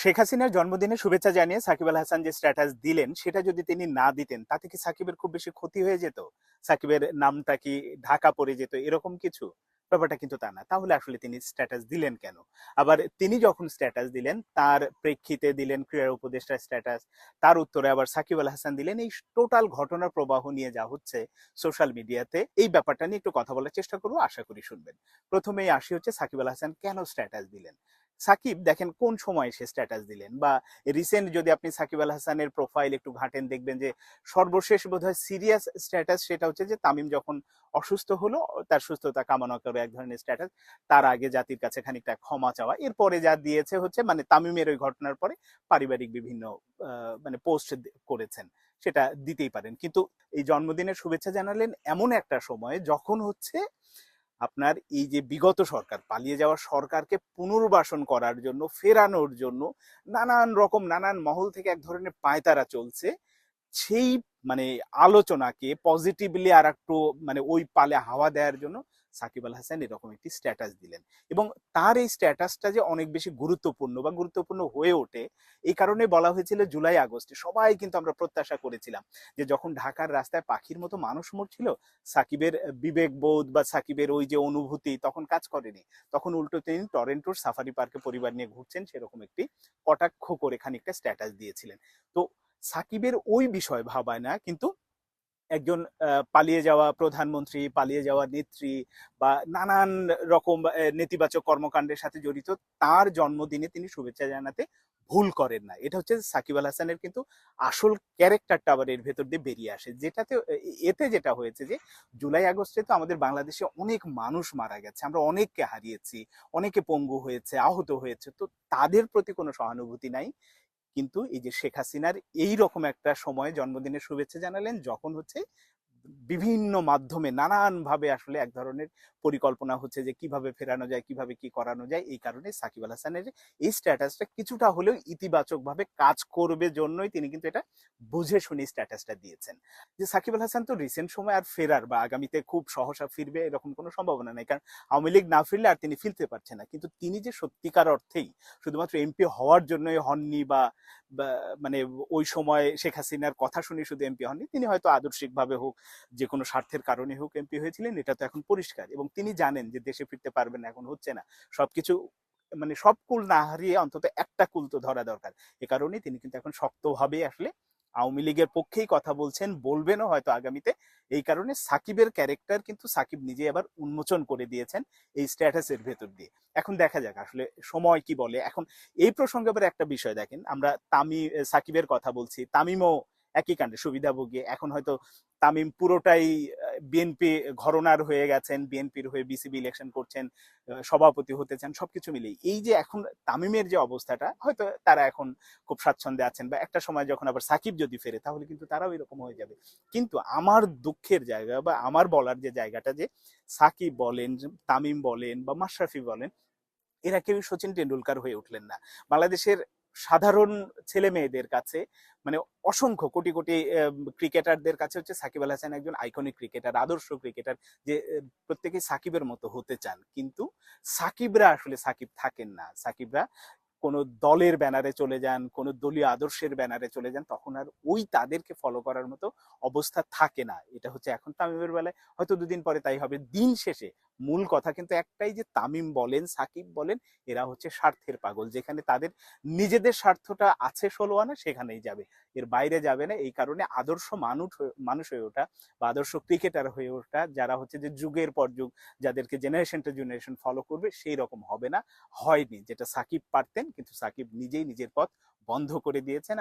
শেখ হাসিনার জন্মদিনে শুভেচ্ছা জানিয়ে সাকিব আল হাসান যে স্ট্যাটাস দিলেন, সেটা যদি তিনি না দিতেন, তাতে কি সাকিবের খুব বেশি ক্ষতি হয়ে যেত? সাকিবের নামটা কি ঢাকা পড়ে যেত? এরকম কিছু? ব্যাপারটা কিন্তু তা না। তাহলে আসলে তিনি স্ট্যাটাস দিলেন কেন? আবার তিনি যখন স্ট্যাটাস দিলেন, তার প্রেক্ষিতে দিলেন ক্রীড়া উপদেষ্টার স্ট্যাটাস তার উত্তরে আবার সাকিব আল হাসান দিলেন, এই টোটাল ঘটনার প্রবাহ নিয়ে যা হচ্ছে সোশ্যাল মিডিয়াতে এই ব্যাপারটা নিয়ে একটু কথা বলার চেষ্টা করব, আশা করি শুনবেন। প্রথমেই আসি হচ্ছে সাকিব আল হাসান কেন স্ট্যাটাস দিলেন? সাকিব দেখেন কোন সময় সে স্ট্যাটাস দিলেন? বা রিসেন্ট যদি আপনি সাকিব আল হাসানের প্রোফাইল একটু ঘাটেন, দেখবেন যে সর্বশেষ বোধহয় সিরিয়াস স্ট্যাটাস সেটা হচ্ছে যে তামিম যখন অসুস্থ হলো, তার সুস্থতা কামনা করে এক ধরনের স্ট্যাটাস তার আগে জাতির কাছে খানিকটা ক্ষমা চাওয়া। এরপরে যা দিয়েছে হচ্ছে মানে তামিমের ওই ঘটনার পরে পারিবারিক বিভিন্ন মানে পোস্ট করেছেন। সেটা দিতেই পারেন। কিন্তু এই জন্মদিনের শুভেচ্ছা জানালেন এমন একটা সময় যখন হচ্ছে আপনার এই যে বিগত সরকার, পালিয়ে যাওয়া সরকারকে পুনর্বাসন করার জন্য, ফেরানোর জন্য নানান রকম, নানান মহল থেকে এক ধরনের পায়তারা চলছে। সেই মানে আলোচনাকে পজিটিভলি আর একটু মানে ওই পালে হাওয়া দেওয়ার জন্য সাকিব আল হাসান এরকম একটি স্ট্যাটাস দিলেন। এবং তার এই স্ট্যাটাসটা যে অনেক বেশি গুরুত্বপূর্ণ বা গুরুত্বপূর্ণ হয়ে ওঠে, এই কারণে বলা হয়েছিল জুলাই আগস্টে। সবাই কিন্তু আমরা প্রত্যাশা করেছিলাম যে যখন ঢাকার রাস্তায় পাখির মতো মানুষ মরছিল, সাকিবের বিবেকবোধ বা সাকিবের ওই যে অনুভূতি তখন কাজ করেনি। তখন উল্টো তিনি টরেন্টোর সাফারি পার্কে পরিবার নিয়ে ঘুরছেন, সেরকম একটি কটাক্ষ করে খানিকটা স্ট্যাটাস দিয়েছিলেন। তো সাকিবের ওই বিষয় ভাবায় না, কিন্তু একজন পালিয়ে যাওয়া প্রধানমন্ত্রী, পালিয়ে যাওয়া নেত্রী বা নানান রকম নেতিবাচক কর্মকাণ্ডের সাথে জড়িত, তার জন্মদিনে তিনি শুভেচ্ছা জানাতে ভুল করেন না। এটা হচ্ছে সাকিব আল হাসানের কিন্তু আসল ক্যারেক্টারটা আবার এর ভেতর দিয়ে বেরিয়ে আসে। যেটাতে এতে যেটা হয়েছে যে, জুলাই আগস্টে তো আমাদের বাংলাদেশে অনেক মানুষ মারা গেছে। আমরা অনেককে হারিয়েছি, অনেকে পঙ্গু হয়েছে, আহত হয়েছে। তো তাদের প্রতি কোনো সহানুভূতি নাই। কিন্তু এই যে শেখ হাসিনার এই রকম একটা সময় জন্মদিনের শুভেচ্ছা জানালেন যখন হচ্ছে বিভিন্ন মাধ্যমে নানান ভাবে আসলে এক ধরনের পরিকল্পনা হচ্ছে যে কীভাবে ফেরানো যায়, কীভাবে কি করানো যায়, এই কারণে সাকিব আল হাসানের এই স্ট্যাটাসটা কিছুটা হলেও ইতিবাচক ভাবে কাজ করবে জন্যই তিনি কিন্তু এটা বুঝে শুনে স্ট্যাটাসটা দিয়েছেন। যে সাকিব আল হাসান তো রিসেন্ট সময় আর ফেরার বা আগামীতে খুব সহসা ফিরবে এরকম কোনো সম্ভাবনা নেই। কারণ আওয়ামী লীগ না ফিরলে আর তিনি ফিরতে পারছেন না। কিন্তু তিনি যে সত্যিকার অর্থেই শুধুমাত্র এমপি হওয়ার জন্যই হননি বা মানে ওই সময় শেখ হাসিনার কথা শুনে শুধু এমপি হননি, তিনি হয়তো আদর্শিকভাবে হোক যে কোনো স্বার্থের কারণে হোক এমপি হয়েছিলেন, এটা তো এখন পরিষ্কার। এবং তিনি জানেন যে দেশে ফিরতে পারবেন এখন হচ্ছে না। সবকিছু মানে সব কুল না হারিয়ে অন্তত একটা কুল তো ধরা দরকার। এ কারণেই তিনি কিন্তু এখন শক্তভাবে আসলে আওয়ামী লীগের পক্ষেই কথা বলছেন, বলবেনও হয়তো আগামীতে। এই কারণে সাকিবের ক্যারেক্টার কিন্তু সাকিব নিজে আবার উন্মোচন করে দিয়েছেন এই স্ট্যাটাসের ভেতর দিয়ে। এখন দেখা যাক আসলে সময় কি বলে। এখন এই প্রসঙ্গে আবার একটা বিষয় দেখেন, আমরা তামি, সাকিবের কথা বলছি, তামিমও একই কাণ্ডে সুবিধাভোগী এখন হয়তো তামিম পুরোটাই বিএনপি ঘরনার হয়ে গেছেন, বিএনপির হয়ে বিসিবি ইলেকশন করছেন সভাপতি হতে চান, সবকিছু মিলেই। এই যে এখন তামিমের যে অবস্থাটা, হয়তো তারা এখন খুব স্বাচ্ছন্দ্যে আছেন বা একটা সময় যখন আবার সাকিব যদি ফেরে, তাহলে কিন্তু তারাও এরকম হয়ে যাবে। কিন্তু আমার দুঃখের জায়গা বা আমার বলার যে জায়গাটা যে সাকিব বলেন, তামিম বলেন বা মাশরাফি বলেন, এরা কেউ সচিন টেন্ডুলকার হয়ে উঠলেন না। বাংলাদেশের সাধারণ ছেলে মেয়েদের কাছে মানে অসংখ্য কোটি কোটি ক্রিকেটারদের কাছে হচ্ছে সাকিব আল হাসান একজন আইকনিক ক্রিকেটার আদর্শ ক্রিকেটার যে আহ, প্রত্যেকেই সাকিবের মতো হতে চান। কিন্তু সাকিবরা আসলে সাকিব থাকেন না। সাকিবরা কোন দলের ব্যানারে চলে যান কোন দলীয় আদর্শের ব্যানারে চলে যান তখন আর ওই তাদেরকে ফলো করার মতো অবস্থা থাকে না। এটা হচ্ছে এখন তামিমের বেলায়। হয়তো দুদিন পরে তাই হবে। দিন শেষে মূল কথা কিন্তু একটাই যে তামিম বলেন, সাকিব বলেন, এরা হচ্ছে স্বার্থের পাগল। যেখানে তাদের নিজেদের স্বার্থটা আছে ষোলো আনা, সেখানেই যাবে। এর বাইরে যাবে না। এই কারণে আদর্শ মানুষ মানুষ হয়ে ওঠা বা আদর্শ ক্রিকেটার হয়ে ওঠা, যারা হচ্ছে যে যুগের পর যুগ, যাদেরকে জেনারেশন টু জেনারেশন ফলো করবে সেই রকম হবে না। হয়নি। যেটা সাকিব পারতেন, কিন্তু সাকিব নিজেই নিজের পথ বন্ধ করে দিয়েছেন। আর